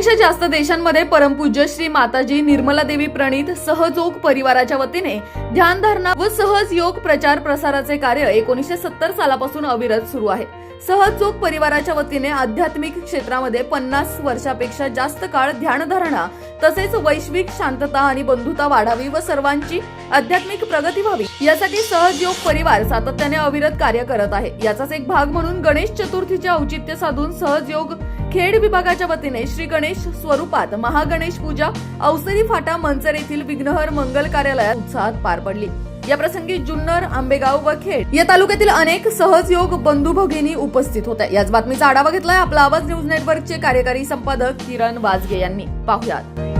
पेक्षा जास्त देशांमध्ये परमपूज्य श्री माताजी निर्मला देवी प्रणित सहजोग परिवाराच्या वतीने ध्यानधारणा व सहज योग प्रचार प्रसाराचे कार्य एकोणीसशे सत्तर सालापासून अविरत सुरू आहे. सहजोग परिवाराच्या वतीने आध्यात्मिक क्षेत्रामध्ये पन्नास वर्षापेक्षा जास्त काळ ध्यानधारणा तसेच वैश्विक शांतता आणि बंधुता वाढावी व सर्वांची आध्यात्मिक प्रगती व्हावी यासाठी सहजयोग परिवार सातत्याने अविरत कार्य करत आहे. याचाच एक भाग म्हणून गणेश चतुर्थीचे औचित्य साधून सहजयोग खेड विभागाच्या वतीने श्री गणेश स्वरूपात महागणेश पूजा अवसरी फाटा मंचर येथील विघ्नहर मंगल कार्यालयात उत्साहात पार पडली. या प्रसंगी जुन्नर आंबेगाव व खेड या तालुक्यातील अनेक सहजयोग बंधू भगिनी उपस्थित होत्या. याच बातमीचा आढावा घेतलाय आपला आवाज न्यूज नेटवर्कचे कार्यकारी संपादक किरण वाजगे यांनी. पाहुयात.